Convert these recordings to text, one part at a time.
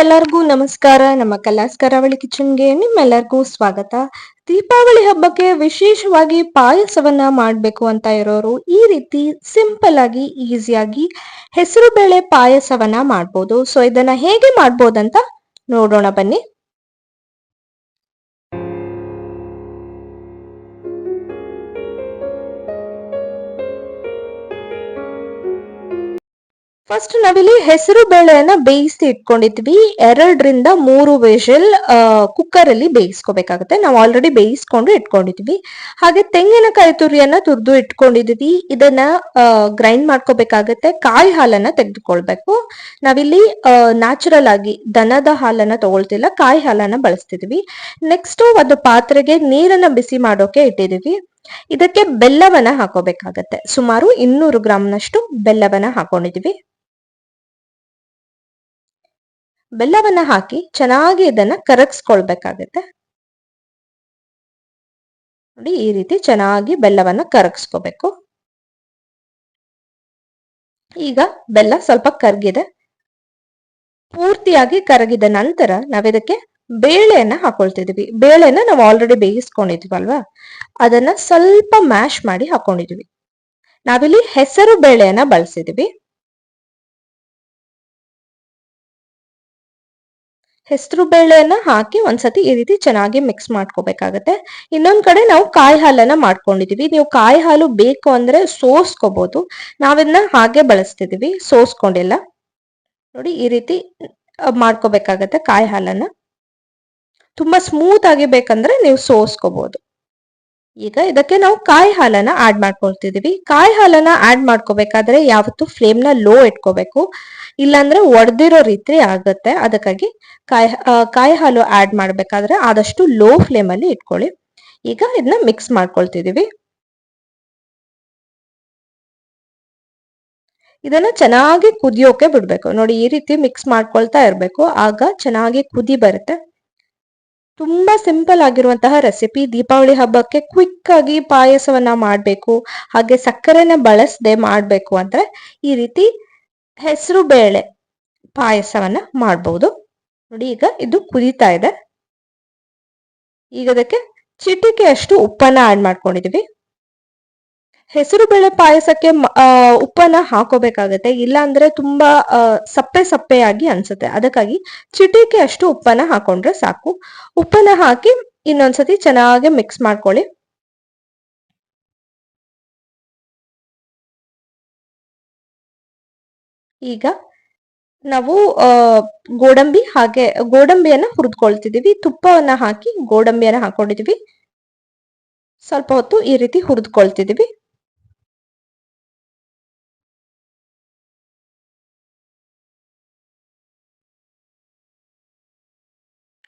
ಎಲ್ಲರಿಗೂ ನಮಸ್ಕಾರ. ನಮ್ಮ ಕಲಾಸ್ ಕರಾವಳಿ ಕಿಚನ್ಗೆ ನಿಮ್ಮೆಲ್ಲರಿಗೂ ಸ್ವಾಗತ. ದೀಪಾವಳಿ ಹಬ್ಬಕ್ಕೆ ವಿಶೇಷವಾಗಿ ಪಾಯಸವನ್ನ ಮಾಡಬೇಕು ಅಂತ ಇರೋರು ಈ ರೀತಿ ಸಿಂಪಲ್ ಆಗಿ ಈಸಿಯಾಗಿ ಹೆಸರು ಬೇಳೆ ಪಾಯಸವನ್ನ ಮಾಡ್ಬೋದು. ಸೊ ಇದನ್ನ ಹೇಗೆ ಮಾಡ್ಬೋದಂತ ನೋಡೋಣ ಬನ್ನಿ. ಫಸ್ಟ್ ನಾವಿಲ್ಲಿ ಹೆಸರು ಬೇಳೆಯನ್ನ ಬೇಯಿಸಿ ಇಟ್ಕೊಂಡಿದ್ವಿ. ಎರಡರಿಂದ ಮೂರು ವಿಷಲ್ ಕುಕ್ಕರ್ ಅಲ್ಲಿ ಬೇಯಿಸ್ಕೋಬೇಕಾಗುತ್ತೆ. ನಾವು ಆಲ್ರೆಡಿ ಬೇಯಿಸ್ಕೊಂಡು ಇಟ್ಕೊಂಡಿದ್ವಿ. ಹಾಗೆ ತೆಂಗಿನಕಾಯಿ ತುರಿಯನ್ನ ತುರಿದು ಇಟ್ಕೊಂಡಿದ್ವಿ. ಇದನ್ನ ಗ್ರೈಂಡ್ ಮಾಡ್ಕೋಬೇಕಾಗತ್ತೆ. ಕಾಯಿ ಹಾಲನ್ನ ತೆಗೆದುಕೊಳ್ಬೇಕು. ನಾವಿಲ್ಲಿ ನ್ಯಾಚುರಲ್ ಆಗಿ ದನದ ಹಾಲನ್ನ ತಗೊಳ್ತಿಲ್ಲ, ಕಾಯಿ ಹಾಲನ್ನ ಬಳಸ್ತಿದ್ವಿ. ನೆಕ್ಸ್ಟ್ ಒಂದು ಪಾತ್ರೆಗೆ ನೀರನ್ನ ಬಿಸಿ ಮಾಡೋಕೆ ಇಟ್ಟಿದೀವಿ ಇದಕ್ಕೆ ಬೆಲ್ಲವನ್ನ ಹಾಕೋಬೇಕಾಗತ್ತೆ. ಸುಮಾರು ಇನ್ನೂರು ಗ್ರಾಮ್ನಷ್ಟು ಬೆಲ್ಲವನ್ನ ಹಾಕೊಂಡಿದೀವಿ ಬೆಲ್ಲವನ್ನ ಹಾಕಿ ಚೆನ್ನಾಗಿ ಇದನ್ನ ಕರಗಿಸ್ಕೊಳ್ಬೇಕಾಗತ್ತೆ. ನೋಡಿ, ಈ ರೀತಿ ಚೆನ್ನಾಗಿ ಬೆಲ್ಲವನ್ನ ಕರಗಿಸ್ಕೋಬೇಕು. ಈಗ ಬೆಲ್ಲ ಸ್ವಲ್ಪ ಕರಗಿದೆ. ಪೂರ್ತಿಯಾಗಿ ಕರಗಿದ ನಂತರ ನಾವಿದಕ್ಕೆ ಬೇಳೆಯನ್ನ ಹಾಕೊಳ್ತಿದೀವಿ. ಬೇಳೆನ ನಾವು ಆಲ್ರೆಡಿ ಬೇಯಿಸ್ಕೊಂಡಿದ್ವಲ್ವಾ? ಅದನ್ನ ಸ್ವಲ್ಪ ಮ್ಯಾಶ್ ಮಾಡಿ ಹಾಕೊಂಡಿದ್ವಿ. ನಾವಿಲ್ಲಿ ಹೆಸರು ಬೇಳೆಯನ್ನ ಬಳಸಿದೀವಿ. ಹೆಸರು ಬೇಳೆಯನ್ನ ಹಾಕಿ ಒಂದ್ಸತಿ ಈ ರೀತಿ ಚೆನ್ನಾಗಿ ಮಿಕ್ಸ್ ಮಾಡ್ಕೋಬೇಕಾಗತ್ತೆ. ಇನ್ನೊಂದ್ ಕಡೆ ನಾವು ಕಾಯಿ ಹಾಲನ್ನ ಮಾಡ್ಕೊಂಡಿದೀವಿ. ನೀವು ಕಾಯಿ ಹಾಲು ಬೇಕು ಅಂದ್ರೆ ಸೋಸ್ಕೋಬಹುದು ನಾವಿದನ್ನ ಹಾಗೆ ಬಳಸ್ತಿದೀವಿ. ಸೋಸ್ಕೊಂಡಿಲ್ಲ. ನೋಡಿ ಈ ರೀತಿ ಮಾಡ್ಕೋಬೇಕಾಗತ್ತೆ ಕಾಯಿ ಹಾಲನ್ನ. ತುಂಬಾ ಸ್ಮೂತ್ ಆಗಿ ಬೇಕಂದ್ರೆ ನೀವು ಸೋಸ್ಕೋಬಹುದು ಈಗ ಇದಕ್ಕೆ ನಾವು ಕಾಯಿ ಹಾಲನ್ನ ಆಡ್ ಮಾಡ್ಕೊಳ್ತಿದೀವಿ. ಕಾಯಿ ಹಾಲನ್ನ ಆಡ್ ಮಾಡ್ಕೋಬೇಕಾದ್ರೆ ಯಾವತ್ತು ಫ್ಲೇಮ್ನ ಲೋ ಇಟ್ಕೋಬೇಕು. ಇಲ್ಲಾಂದ್ರೆ ಒಡೆದಿರೋ ರೀತಿ ಆಗುತ್ತೆ. ಅದಕ್ಕಾಗಿ ಕಾಯಿ ಕಾಯಿ ಹಾಲು ಆಡ್ ಮಾಡ್ಬೇಕಾದ್ರೆ ಆದಷ್ಟು ಲೋ ಫ್ಲೇಮ್ ಅಲ್ಲಿ ಇಟ್ಕೊಳ್ಳಿ. ಈಗ ಇದನ್ನ ಮಿಕ್ಸ್ ಮಾಡ್ಕೊಳ್ತಿದೀವಿ. ಇದನ್ನ ಚೆನ್ನಾಗಿ ಕುದಿಯೋಕೆ ಬಿಡ್ಬೇಕು. ನೋಡಿ ಈ ರೀತಿ ಮಿಕ್ಸ್ ಮಾಡ್ಕೊಳ್ತಾ ಇರ್ಬೇಕು. ಆಗ ಚೆನ್ನಾಗಿ ಕುದಿ ಬರುತ್ತೆ. ತುಂಬಾ ಸಿಂಪಲ್ ಆಗಿರುವಂತಹ ರೆಸಿಪಿ ದೀಪಾವಳಿ ಹಬ್ಬಕ್ಕೆ ಕ್ವಿಕ್ ಆಗಿ ಪಾಯಸವನ್ನ ಮಾಡಬೇಕು, ಹಾಗೆ ಸಕ್ಕರೆನ ಬಳಸದೆ ಮಾಡಬೇಕು ಅಂದ್ರೆ ಈ ರೀತಿ ಹೆಸರು ಬೇಳೆ ಪಾಯಸವನ್ನ ಮಾಡಬಹುದು ನೋಡಿ ಈಗ ಇದು ಕುದೀತಾ ಇದೆ. ಈಗ ಅದಕ್ಕೆ ಚಿಟಿಕೆ ಅಷ್ಟು ಉಪ್ಪನ್ನ ಆಡ್ ಮಾಡ್ಕೊಂಡಿದೀವಿ. ಹೆಸರು ಬೇಳೆ ಪಾಯಸಕ್ಕೆ ಉಪ್ಪನ್ನ ಹಾಕೋಬೇಕಾಗತ್ತೆ. ಇಲ್ಲ ಅಂದ್ರೆ ತುಂಬಾ ಸಪ್ಪೆ ಸಪ್ಪೆಯಾಗಿ ಅನ್ಸುತ್ತೆ. ಅದಕ್ಕಾಗಿ ಚಿಟಿಕೆ ಅಷ್ಟು ಉಪ್ಪನ್ನ ಹಾಕೊಂಡ್ರೆ ಸಾಕು. ಉಪ್ಪನ್ನ ಹಾಕಿ ಇನ್ನೊಂದ್ಸತಿ ಚೆನ್ನಾಗಿ ಮಿಕ್ಸ್ ಮಾಡ್ಕೊಳ್ಳಿ. ಈಗ ನಾವು ಗೋಡಂಬಿ ಹಾಗೆ, ಗೋಡಂಬಿಯನ್ನ ಹುರಿದ್ಕೊಳ್ತಿದೀವಿ. ತುಪ್ಪವನ್ನ ಹಾಕಿ ಗೋಡಂಬಿಯನ್ನ ಹಾಕೊಂಡಿದೀವಿ. ಸ್ವಲ್ಪ ಹೊತ್ತು ಈ ರೀತಿ ಹುರಿದ್ಕೊಳ್ತಿದೀವಿ.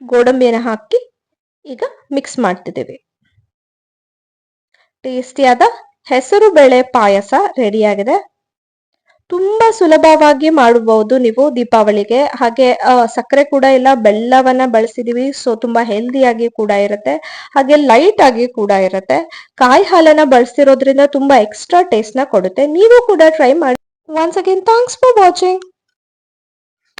ಗೋಡಂಬಿಯನ್ನು ಹಾಕಿ ಈಗ ಮಿಕ್ಸ್ ಮಾಡ್ತಿದ್ದೇವೆ. ಟೇಸ್ಟಿಯಾದ ಹೆಸರು ಬೇಳೆ ಪಾಯಸ ರೆಡಿಯಾಗಿದೆ ತುಂಬಾ ಸುಲಭವಾಗಿ ಮಾಡಬಹುದು ನೀವು ದೀಪಾವಳಿಗೆ. ಹಾಗೆ ಸಕ್ಕರೆ ಕೂಡ ಇಲ್ಲ, ಬೆಲ್ಲವನ್ನ ಬಳಸಿದೀವಿ ಸೊ ತುಂಬಾ ಹೆಲ್ದಿಯಾಗಿ ಕೂಡ ಇರುತ್ತೆ. ಹಾಗೆ ಲೈಟ್ ಆಗಿ ಕೂಡ ಇರುತ್ತೆ. ಕಾಯಿ ಹಾಲನ್ನ ಬಳಸಿರೋದ್ರಿಂದ ತುಂಬಾ ಎಕ್ಸ್ಟ್ರಾ ಟೇಸ್ಟ್ನ ಕೊಡುತ್ತೆ. ನೀವು ಕೂಡ ಟ್ರೈ ಮಾಡಿ. Once again thanks for watching